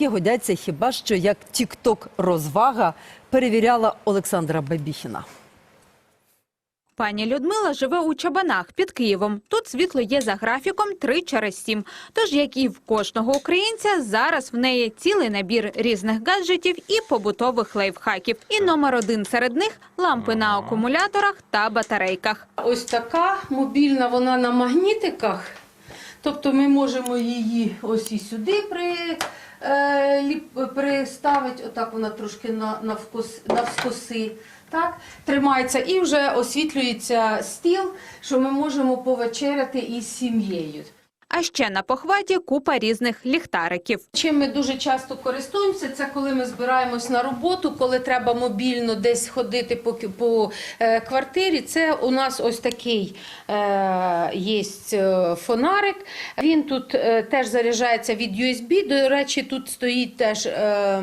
які годяться хіба що як тік-ток розвага, перевіряла Олександра Бабіхіна. Пані Людмила живе у Чабанах під Києвом. Тут світло є за графіком 3 через 7. Тож, як і в кожного українця, зараз в неї цілий набір різних гаджетів і побутових лайфхаків. І номер один серед них лампи на акумуляторах та батарейках. Ось така мобільна, вона на магнітиках. Тобто ми можемо її ось і сюди при, е, ліп, приставити, отак вона трошки на, навкос, навскоси. Так, тримається і вже освітлюється стіл, що ми можемо повечеряти із сім'єю. А ще на похваті купа різних ліхтариків. Чим ми дуже часто користуємося, це коли ми збираємось на роботу, коли треба мобільно десь ходити по, по е, квартирі. Це у нас ось такий е, є е, фонарик. Він тут е, теж заряджається від USB. До речі, тут стоїть теж е,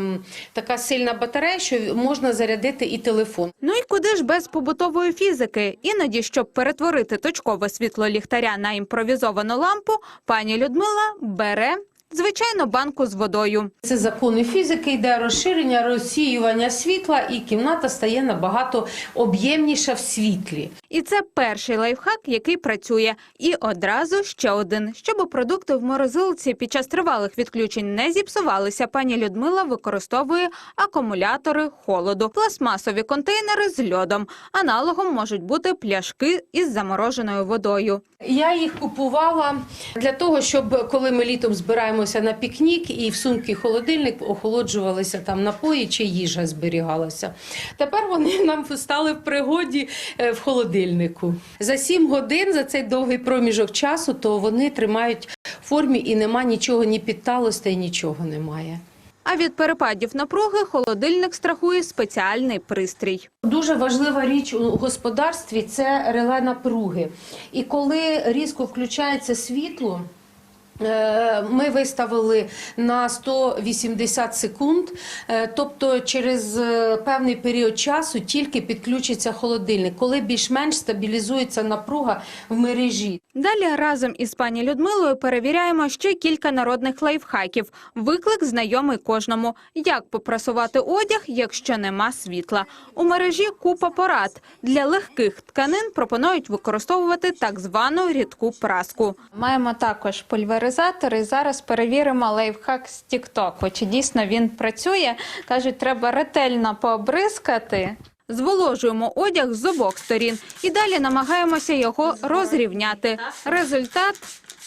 така сильна батарея, що можна зарядити і телефон. Ну і куди ж без побутової фізики? Іноді, щоб перетворити точкове світло ліхтаря на імпровізовану лампу, пані Людмила бере звичайно банку з водою. Це закони фізики, йде розширення, розсіювання світла, і кімната стає набагато об'ємніша в світлі. І це перший лайфхак, який працює. І одразу ще один. Щоб продукти в морозилці під час тривалих відключень не зіпсувалися, пані Людмила використовує акумулятори холоду, пластмасові контейнери з льодом. Аналогом можуть бути пляшки із замороженою водою. Я їх купувала для того, щоб коли ми літом збираємося на пікнік і в сумки холодильник охолоджувалися там напої чи їжа зберігалася. Тепер вони нам стали в пригоді е, в холодильнику. За 7 годин за цей довгий проміжок часу, то вони тримають в формі і нема нічого, ні підталостей, нічого немає. А від перепадів напруги холодильник страхує спеціальний пристрій. Дуже важлива річ у господарстві це реле напруги. І коли різко включається світло. Е, Ми виставили на 180 секунд, е, тобто через е, певний період часу тільки підключиться холодильник, коли більш-менш стабілізується напруга в мережі. Далі разом із пані Людмилою перевіряємо ще кілька народних лайфхаків. Виклик знайомий кожному. Як попрасувати одяг, якщо нема світла? У мережі купа порад. Для легких тканин пропонують використовувати так звану рідку праску. Маємо також пульверизатор і зараз перевіримо лайфхак з Тіктоку. Чи дійсно він працює? Кажуть, треба ретельно пообризкати. Зволожуємо одяг з обох сторін і далі намагаємося його розрівняти. Результат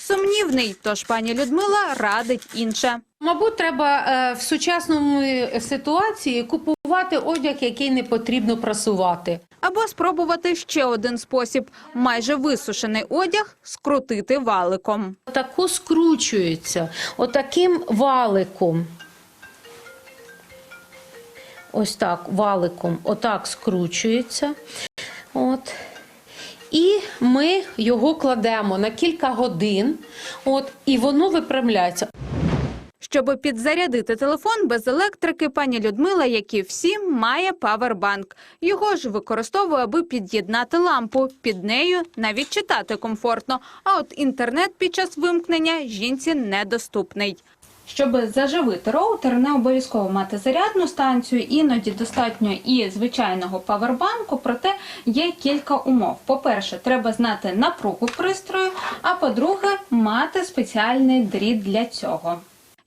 сумнівний, тож пані Людмила радить інше. Мабуть, треба е, в сучасному ситуації купувати одяг, який не потрібно прасувати. Або спробувати ще один спосіб – майже висушений одяг скрутити валиком. Тако скручується, отаким валиком. Ось так, валиком, отак скручується. Ми його кладемо на кілька годин, от, і воно виправляється. Щоб підзарядити телефон без електрики, пані Людмила, як і всі, має павербанк. Його ж використовує, аби під'єднати лампу. Під нею навіть читати комфортно. А от інтернет під час вимкнення жінці недоступний. Щоб заживити роутер, не обов'язково мати зарядну станцію, іноді достатньо і звичайного павербанку, проте є кілька умов. По-перше, треба знати напругу пристрою, а по-друге, мати спеціальний дріт для цього.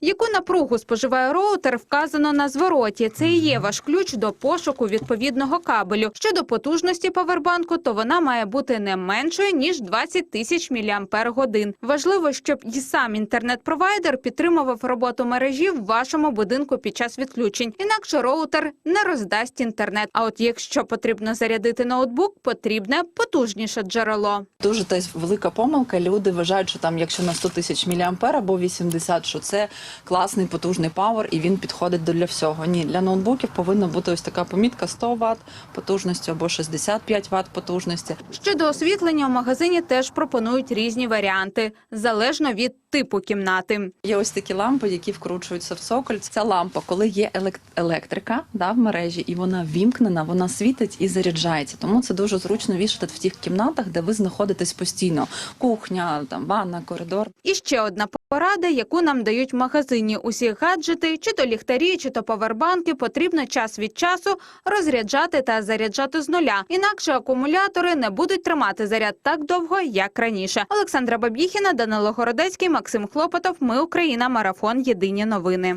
Яку напругу споживає роутер, вказано на звороті. Це і є ваш ключ до пошуку відповідного кабелю. Щодо потужності павербанку, то вона має бути не меншою ніж 20 тисяч мАч. Важливо, щоб і сам інтернет-провайдер підтримував роботу мережі в вашому будинку під час відключень. Інакше роутер не роздасть інтернет. А от якщо потрібно зарядити ноутбук, потрібне потужніше джерело. Дуже десь велика помилка. Люди вважають, що там, якщо на 100 тисяч міліампер або 80, що це класний потужний павер і він підходить для всього. Ні, для ноутбуків повинна бути ось така помітка 100 Вт потужності або 65 Вт потужності. Щодо освітлення, у магазині теж пропонують різні варіанти, залежно від типу кімнати. Є ось такі лампи, які вкручуються в цоколь. Ця лампа, коли є елек- електрика да, в мережі, і вона вімкнена, вона світить і заряджається. Тому це дуже зручно вішати в тих кімнатах, де ви знаходитесь постійно: кухня, там ванна, коридор. І ще одна порада, яку нам дають магазини. Магазині. Усі гаджети, чи то ліхтарі, чи то павербанки потрібно час від часу розряджати та заряджати з нуля. Інакше акумулятори не будуть тримати заряд так довго, як раніше. Олександра Бабіхіна, Данило Городецький, Максим Хлопотов. Ми Україна. Марафон. Єдині новини.